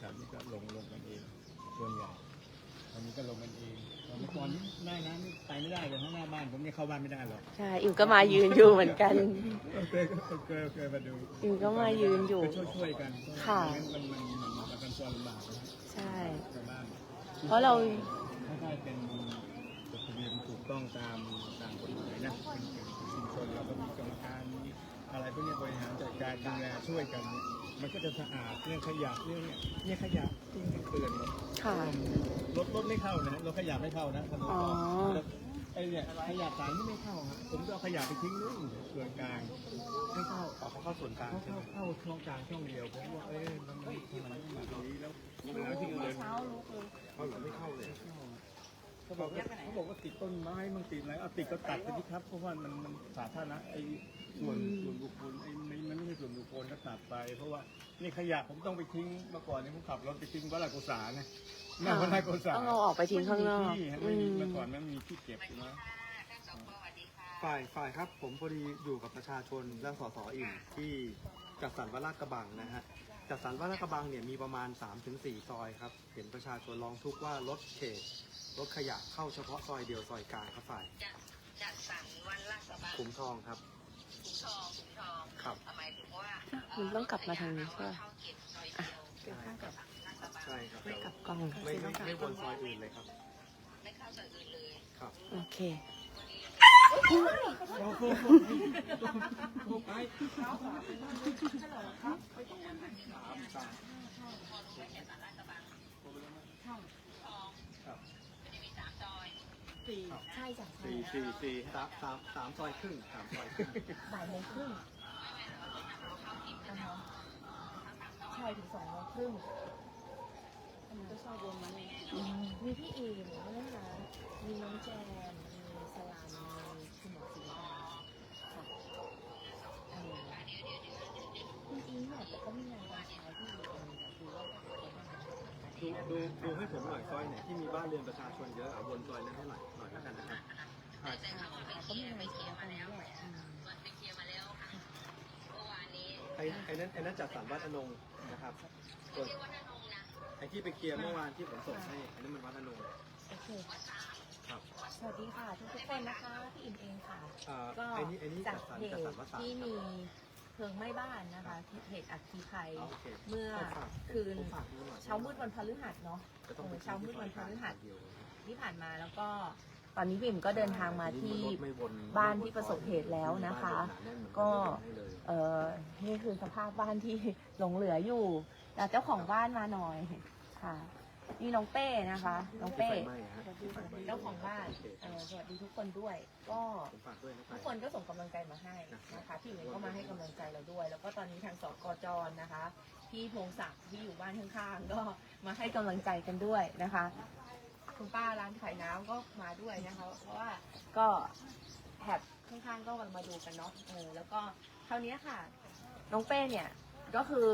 ถวๆนี้ก็ลงลงกันเองส่วนใหญ่ตอนนี้ก็ลงกันเองตอนเมื่อก่อนนี้ได้นะนี่ไปไม่ได้เลยข้างหน้าบ้านผมเนี่ยเข้าบ้านไม่ได้หรอกใช่อิมก็มายืนอยู่เหมือนกันเคยเคยเคยมาดูอิมก็มายืนอยู่ ก็ช่วยช่วยๆกันค่ะมันมันมันมันมันกันตัวลำบากนะใช่ ชาวบ้านเพราะเราถ้าได้เป็นจดทะเบียนถูกต้องตามตามกฎหมายนะเป็นเป็นชุมชนเราก็มีกรรมการมี อะไรพวกนี้บริหารจัดการดูแลช่วยกัน มันก็จะสะอาดเรื่องขยะเรื่องเนี่ยเนี่ยขยะที่มันเกลื่อนเนี่ยค่ะ รถรถไม่เข้านะรถขยะไม่เข้านะถนนอ๋อ ไอ้เนี่ยขยะสายนี่ไม่เข้าฮะผมจะเอาขยะไปทิ้งนู่นส่วนกลางไม่เข้าเขาเข้าส่วนกลางเขาใช่ไหเข้าเข้าช่องกลางช่องเดียวผมว่าเอ้ยมันไมันมันไม่มาตรงนี้แล้วเวลาที่เดินเขาเหรอไม่เข้าเลย เขาบอกว่าเขาบอกว่าติดต้นไม้มันติดอะไรเอาติดก็ตัดไปที่ครับเพราะว่ามันมันสาธารณะไอ้ส่วนส่วนบุคคลไอ้มันมันไม่ใช่ส่วนบุคคลก็ตัดไป เพราะว่านี่ขยะผมต้องไปทิ้งเมื่อก่อนเนี่ยผมขับรถไปทิ้งวัดลาดโกษาไงหน้าวัดลาดโกษาต้องเอาออกไปทิ้งข้างนอกไม่มีที่ฮะอืไม่มีมเมื่อก่อนมันมีที่เก็บใช่ไหมฝ่ายฝ่ายครับผมพอดีอยู่กับประชาชนและสสอิ่มที่จัดสรรวัดลาดกระบังนะฮะ จัดสรรวัดลาดกระบังเนี่ยมีประมาณ 3-4 ซอยครับ เห็นประชาชนร้องทุกข์ว่ารถเขตรถขยะเข้าเฉพาะซอยเดียวซอยกลางครับฝ่ายจัดจัดสรรวันลาดกระบังขุมทองครับถุงทองถุงทองครับหมายถึงว่ามันต้องกลับมาทางนี้ใช่ปะเข้าเก็บซอยเดียวใช่ครับใช่ครับไม่กลับกล้องไม่ไม่ไม่วนซอยอื่นเลยครับไม่เข้าซอยอื่นเลยครับโอเค ใช่จ้ะสี่สี่สี่สามสามสามซอยครึ่งสามซอยครึ่งบ่ายโมงครึ่งอ่าฮะใช่ถึงสองโมงครึ่งมันก็ชอบวนมาเนี่ยมีพี่เอมนะคะมีน้องแจมมีสลาม ดูดูดูให้ผมหน่อยซอยไหนที่มีบ้านเรือนประชาชนเยอะอะวนซอยนั้นให้หน่อยหน่อยแล้วกันนะครับอะก็มีงานเช้าตรงนี้แหละอืมไปเคลียร์มาแล้วค่ะเมื่อวานนี้ไอ้ไอ้นั้นไอ้นั้นจัดสรรวัดอนงนะครับส่วนที่วัดนงนะไอ้ที่ไปเคลียร์เมื่อวานที่ผมส่งให้อันนั้นมันวัดอนงโอเคครับสวัสดีค่ะทุกทุกๆคนนะคะพี่อิมเองค่ะอ่าก็ไอ้นี่ไอ้นี่จาจักดสรรเพจจัดสรรวัดสามที่ครับมี เพลิงไหม้บ้านนะคะที่เพจอัคคีภัยอ๋อโอเคเมื่อผมฝากคืนผมฝากดูหน่อยเช้ามืดวันพฤหัสเนาะจะต้องไปเช้ามืดวันพฤหัสเดียวนะครับที่ผ่านมาแล้วก็ตอนนี้พี่อิมก็เดินทางมาที่รถไม่วนบ้านที่ประสบเหตุแล้วนะคะ ก็เออนี่คือสภาพบ้านที่หลงเหลืออยู่แต่เจ้าของบ้านมาหน่อยค่ะ นี่น้องเป้นะคะ น้องเป้ไฟไหม้ฮะที่ไฟไหม้เจ้าของบ้านเออสวัสดีทุกคนด้วย ก็ผมฝากด้วยนะครัทุบกคนก็ส่งกำลังใจมาให้นะคะพี่เองก็มาให้กำลังใจเราด้วย แล้วก็ตอนนี้ทางสกจรนะคะพี่พงศักดิ์ที่อยู่บ้านข้างๆก็มาให้กำลังใจกันด้วยนะคะคุณป้าร้านขายน้ำก็มาด้วยนะคะ เพราะว่าก็แถบข้างๆก็มาดูกันเนาะเออแล้วก็คราวนี้ค่ะ น้องเป้เนี่ยก็คือ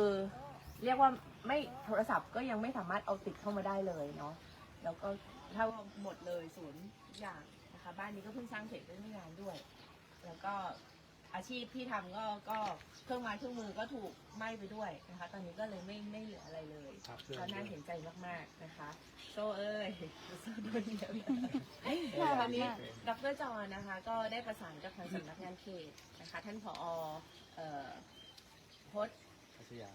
เรียกว่า ไม่โทรศัพท์ก็ยังไม่สามารถเอาติดเข้ามาได้เลยเนาะแล้วก็ถ้าว่าหมดเลยศูนย์ทุกอย่างนะคะบ้านนี้ก็เพิ่งสร้างเสร็จได้ไม่นานด้วย แล้วก็อาชีพที่ทำก็ก็เครื่องไม้เครื่องมือก็ถูกไหม้ไปด้วยนะคะ ตอนนี้ก็เลยไม่ไม่เหลืออะไรเลยครับก็น่าเห็นใจมากๆนะคะ โซเอ้ยโซโดนเดียววันนี้ดรจรนะคะ ก็ได้ประสานกับทางสำนักงานเขตนะคะ ท่านผอเอ่อพจน์พัทยา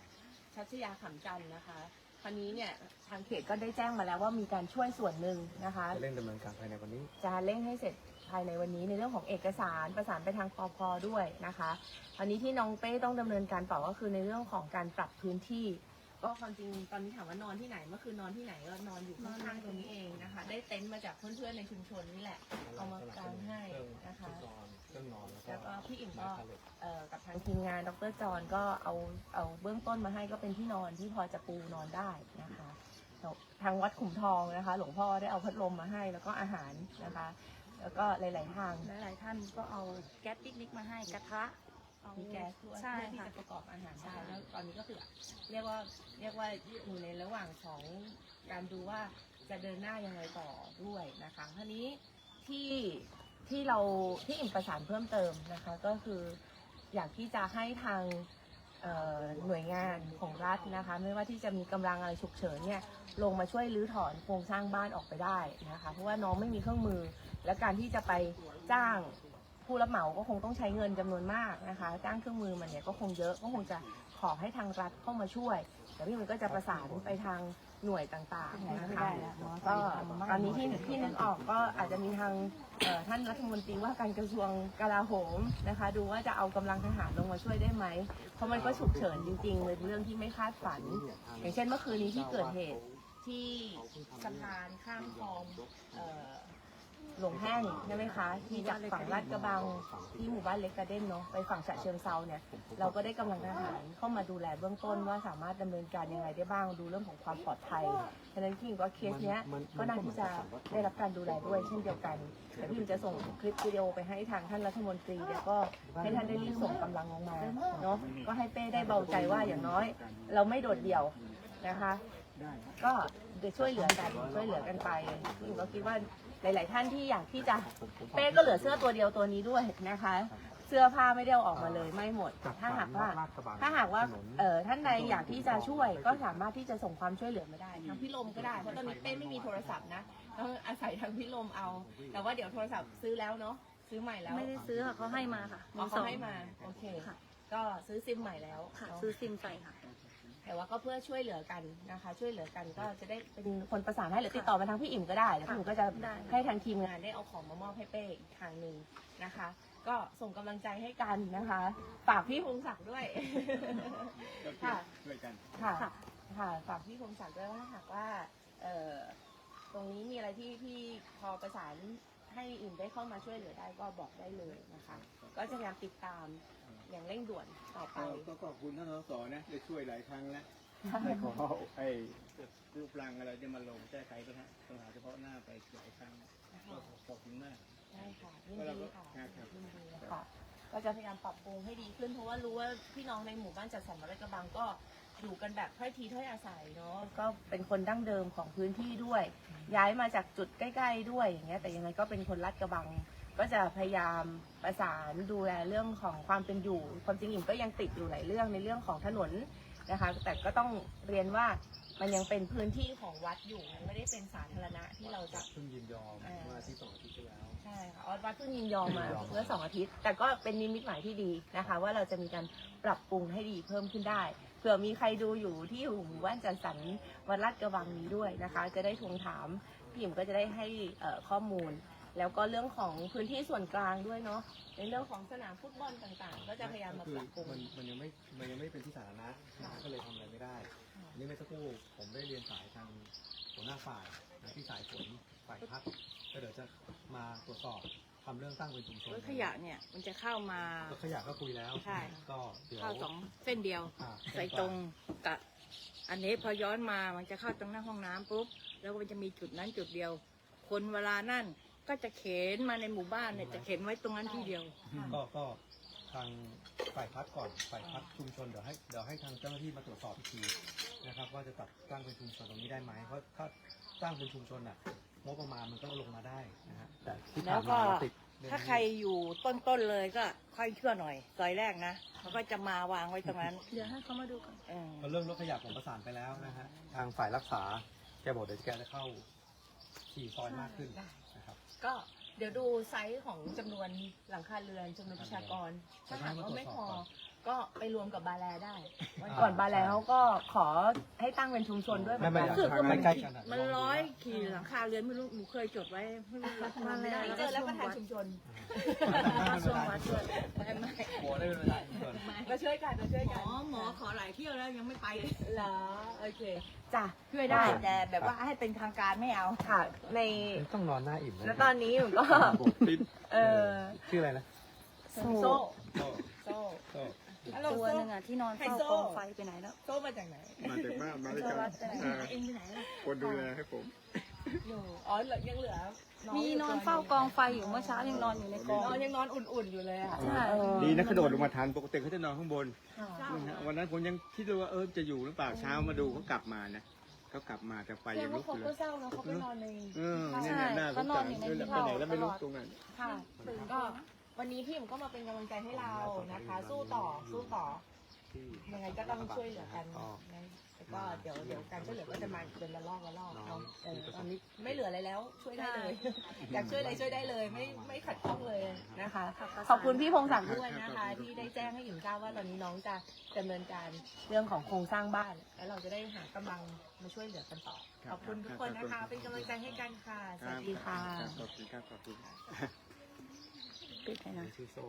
ชัชยาขำจันทร์นะคะคราวนี้เนี่ยทางเขตก็ได้แจ้งมาแล้วว่ามีการช่วยส่วนหนึ่งนะคะ จะเร่งดำเนินการภายในวันนี้ จะเร่งให้เสร็จภายในวันนี้ในเรื่องของเอกสารประสานไปทางปพด้วยนะคะ อันนี้ที่น้องเป้ต้องดำเนินการต่อก็คือในเรื่องของการปรับพื้นที่ ก็ความจริงตอนนี้ถามว่านอนที่ไหนเมื่อคืนนอนที่ไหนก็นอนอยู่ข้างๆตรงนี้เองนะคะ ได้เต็นท์มาจากเพื่อนๆในชุมชนนี่แหละ เอามากางให้นะคะเครื่องนอนแล้วก็แล้วก็พี่อิ่มก็ไม้พาเลทเอ่อกับทางทีมงานดรจอนก็เอาเอาเบื้องต้นมาให้ก็เป็นที่นอนที่พอจะปูนอนได้นะคะแล้วทางวัดขุมทองนะคะ หลวงพ่อได้เอาพัดลมมาให้แล้วก็อาหารนะคะ แล้วก็หลาย ๆ ทางหลาย ๆ ท่านก็เอาแก๊สปิกนิกมาให้กระทะเอา มีแก๊สด้วยใช่เพื่อที่ค่ะ จะประกอบอาหารได้ใช่แล้วตอนนี้ก็คือเรียกว่าเรียกว่าอยู่ในระหว่างของการดูว่าจะเดินหน้ายังไงต่อด้วยนะคะทีนี้ที่ที่เราที่อิ่มประสานเพิ่มเติมนะคะก็คืออยากที่จะให้ทางเอ่อหน่วยงานของรัฐนะคะ ไม่ว่าที่จะมีกำลังอะไรฉุกเฉินเนี่ยลงมาช่วยรื้อถอนโครงสร้างบ้านออกไปได้นะคะเพราะว่าน้องไม่มีเครื่องมือ และการที่จะไปจ้าง ผู้รับเหมาก็คงต้องใช้เงินจำนวนมากนะคะจ้างเครื่องมือมันเนี่ยก็คงเยอะก็คงจะขอให้ทางรัฐเข้ามาช่วยแต่พี่มันก็จะประสานไปทางหน่วยต่างๆนะคะก็ตอนนี้ที่ที่นึกออกก็อาจจะมีทางเอ่อท่านรัฐมนตรีว่าการกระทรวงกลาโหมนะคะ ดูว่าจะเอากำลังทหารลงมาช่วยได้ไหมเพราะมันก็ฉุกเฉินจริงๆเลยเรื่องที่ไม่คาดฝัน อย่างเช่นเมื่อคืนนี้ที่เกิดเหตุที่สะพานข้ามคลองเอ่อ หลงแห้งใช่ไหมคะ ที่จากฝั่งลาดกระบังที่หมู่บ้านเล็กกระเด้นเนาะไปฝั่งฉะเชิงเซาเนี่ยเราก็ได้กำลังทหารเข้ามาดูแลเบื้องต้นว่าสามารถดำเนินการยังไงได้บ้างดูเรื่องของความปลอดภัยฉะนั้นพี่หญิงว่าเคสเนี้ยก็น่าที่จะได้รับการดูแลด้วยเช่นเดียวกันแต่พี่หญิงจะส่งคลิปวิดีโอไปให้ทางท่านรัฐมนตรีแล้วก็ให้ท่านได้รีบส่งกำลังลงมาเนาะก็ให้เป้ได้เบาใจว่าอย่างน้อย เราไม่โดดเดี่ยวนะคะ ก็เดี๋ยวช่วยเหลือกันช่วยเหลือกันไปพี่หญิงก็คิดว่า หลาย ๆ ท่านที่อยากที่จะเป้ก็เหลือเสื้อตัวเดียวตัวนี้ด้วยนะคะ เสื้อผ้าไม่ได้เอาออกมาเลยไม่หมด ถ้าหากว่าถ้าหากว่าเอ่อท่านใดอยากที่จะช่วยก็สามารถที่จะส่งความช่วยเหลือมาได้ทางพี่ลมก็ได้เพราะตอนนี้เป้ไม่มีโทรศัพท์นะต้องอาศัยทางพี่ลมเอา แต่ว่าเดี๋ยวโทรศัพท์ซื้อแล้วเนาะซื้อใหม่แล้วไม่ได้ซื้อค่ะเขาให้มาค่ะอ๋อสเขาองให้มาโอเคค่ะก็ซื้อซิมใหม่แล้วค่ะ เนาะซื้อซิมใส่ค่ะ แต่ว่าก็เพื่อช่วยเหลือกันนะคะ ช่วยเหลือกันก็จะได้เป็นคนประสานให้หรือติดต่อมาทางพี่อิ่มก็ได้แล้วพี่อิ่มก็จะได้ ให้ทางทีมงานได้เอาของมามอบให้เป้อีกทางหนึ่งนะคะ ก็ส่งกำลังใจให้กันนะคะฝากพี่พงศักดิ์ด้วย ก็ค่ะ ช่วยกัน ค่ะ ค่ะค่ะฝากพี่พงศักดิ์ด้วยว่าหากว่า เอ่อต รงนี้มีอะไรที่พี่พอประสานให้อิ่มได้เข้ามาช่วยเหลือได้ก็บอกได้เลยนะคะ ก็จะพยายามติดตามอย่างเร่งด่วนต่อไป ก็ขอบคุณท่านสสนะได้ช่วยหลายครั้งแล้วได้ขอไอ้รูปรังอะไรจะมาลงแก้ไขปัญหาปัญหาเฉพาะหน้าไปหลายครั้งก็ขอบคุณมากใช่ค่ะยินแล้วเราดีก็ค่ะครับยินดีค่ะ ก็จะพยายามปรับปรุงให้ดีขึ้นเพราะว่ารู้ว่าพี่น้องในหมู่บ้านจัดสรรวัดไร่กระบังก็ อยู่กันแบบถ้อยทีถ้อยอาศัยเนาะก็เป็นคนดั้งเดิมของพื้นที่ด้วย ย้ายมาจากจุดใกล้ ๆ ด้วยอย่างเงี้ยแต่ยังไงก็เป็นคนรัดกระบัง ก็จะพยายามประสานดูแลเรื่องของความเป็นอยู่ ความจริงอิ่มก็ยังติดอยู่หลายเรื่องในเรื่องของถนนนะคะ แต่ก็ต้องเรียนว่ามันยังเป็นพื้นที่ของวัดอยู่มันไม่ได้เป็นสาธารณะที่เราจะ เพิ่งยินยอมอ่าเมื่ออาที่สองอาทิตย์ที่แล้ว ใช่ค่ะออสวัดเพิ่งยินยอมมาเมื่อสองอาทิตย์ แต่ก็เป็นนิมิตหมายที่ดีนะคะ ว่าเราจะมีการปรับปรุงให้ดีเพิ่มขึ้นได้ เผื่อมีใครดูอยู่ที่อยู่หมู่บ้านจัดสรรวัดลาดกระบังนี้ด้วยนะคะ จะได้ทวงถามพี่หิมก็จะได้ให้ข้อมูล แล้วก็เรื่องของพื้นที่ส่วนกลางด้วยเนาะในเรื่องของสนามฟุตบอลต่างๆ ก็จะพยายามมาปรับปรุงมันมันยังไม่มันยังไม่เป็นที่สาธารณะก็เลยทำอะไรไม่ได้อันนี้เมื่อสักครู่ผมได้เรียนสายทางหัวหน้าฝ่ายที่สายฝนฝ่ายพัฒน์ก็เดี๋ยวจะมาตรวจสอบ ทำเรื่องตั้งเป็นชุมชนรถขยะเนี่ยมันจะเข้ามา รถขยะก็คุยแล้วใช่ ก็เดี๋ยวเข้าสองเส้นเดียว อ่าใส่ตรงกับ อันนี้พอย้อนมามันจะเข้าตรงหน้าห้องน้ำปุ๊บแล้วก็มันจะมีจุดนั้นจุดเดียว คนเวลานั่นก็จะเข็นมาในหมู่บ้านเนี่ยจะเข็นไว้ตรงนั้นที่เดียว ก็ก็ทางฝ่ายพัฒน์ก่อนฝ่ายพัฒน์ชุมชนเดี๋ยวให้เดี๋ยวให้ทางเจ้าหน้าที่มาตรวจสอบอีกทีนะครับว่าจะตัดตั้งเป็นชุมชนตรงนี้ได้ไหมเพราะถ้าตั้งเป็นชุมชนอะ งบประมาณมันก็ลงมาได้นะฮะแต่ที่ผ่านมาเราติดเองถ้าใครอยู่ต้นๆเลยก็ค่อยเชื่อหน่อยซอยแรกนะเขาก็จะมาวางไว้ตรงนั้นเดี๋ยวให้เขามาดูกันก็เรื่องรถขยะผมประสานไปแล้วนะฮะทางฝ่ายรักษาแกบอกเดี๋ยวแกจะเข้าสี่ซอยมากขึ้นนะครับ ก็เดี๋ยวดูไซส์ของจำนวนหลังคาเรือนจำนวนประชากร ถ้าหากว่าไม่พอ ก็ไปรวมกับบาแลได้วันก่อนบาแลเขาก็ขอให้ตั้งเป็นชุมชนด้วยเหมือนไม่กันไม่คือก็มันใกล้ๆกันอะ มันร้อยขี่หลังคาเรือนไม่รู้หนูเคยจดไว้ไม่รู้รักมาแล้วเจอแล้วประธานชุมชนกระทรวงวัดด้วยไม่ไม่โอ้ได้เวลาอีกส่วน มาช่วยกันมาช่วยหมกันอหมอขอหลายเที่ยวแล้วยังไม่ไปเลย เหรอโอเคจ้ะช่วยได้แต่แบบว่าให้เป็นทางการไม่เอา ค่ะในต้องนอนหน้าอิ่มนะแล้วตอนนี้ผมก็ เออ ชื่ออะไรนะ โซ่ โซ่ ตัวโซ่หนึงอะที่นอนเฝ้าไฮโซกองไฟไปไหนแล้ว โซ่มาจากไหนมาจากบ้านมาด้วยกันวัดไปไหนอ่าเองไปไหนแล้วคนดูแลให้ผมอยู่อ๋อเหลือยังเหลือมีนอนเฝ้ากองไฟอยู่เมื่อเช้ายังนอนอยู่ในกองนอนยังนอนอุ่นๆอยู่เลยอะใช่เออดีนะกระโดดลงมาทันปกติเขาจะนอนข้างบนค่ะนะฮะวันนั้นผมยังคิดเลยว่าเออจะอยู่หรือเปล่าเช้ามาดูเขากลับมานะเขากลับมาแต่ไฟแสดยังงลุว่ากเขาอยู่เลก็ยเศร้านะเขาไปนอนในเออเนี่ยเนี่ยหน้าสงสารเออแล้วไปไหนแล้วไม่รู้ตรงนั้นค่ะก็ วันนี้พี่ผมก็มาเป็นกำลังใจให้เรานะคะ สู้ต่อสู้ต่อที่ยังไงก็ต้องช่วยเหลือกันก็นะแล้วก็เดี๋ยวเดี๋ยวการช่วยเหลือก็จะมาเป็นละลอกละลอกน้องเอาเออที่ประสบตอนนี้ไม่เหลืออะไรแล้วช่วยได้เลยอยากช่วยอะไรช่วยได้เลย ไม่ไม่ขัดข้องเลยนะคะ ขอบคุณพี่พงศักดิ์ด้วยนะคะ ที่ได้แจ้งให้หญิงทราบว่าตอนนี้น้องจะดำเนินการเรื่องของโครงสร้างบ้าน แล้วเราจะได้หากำลังมาช่วยเหลือกันต่อขอบคุณทุกคนนะคะ เป็นกำลังใจให้กันค่ะสวัสดีค่ะขอบคุณครับขอบคุณ ปิดให้หนะชื่อโซ่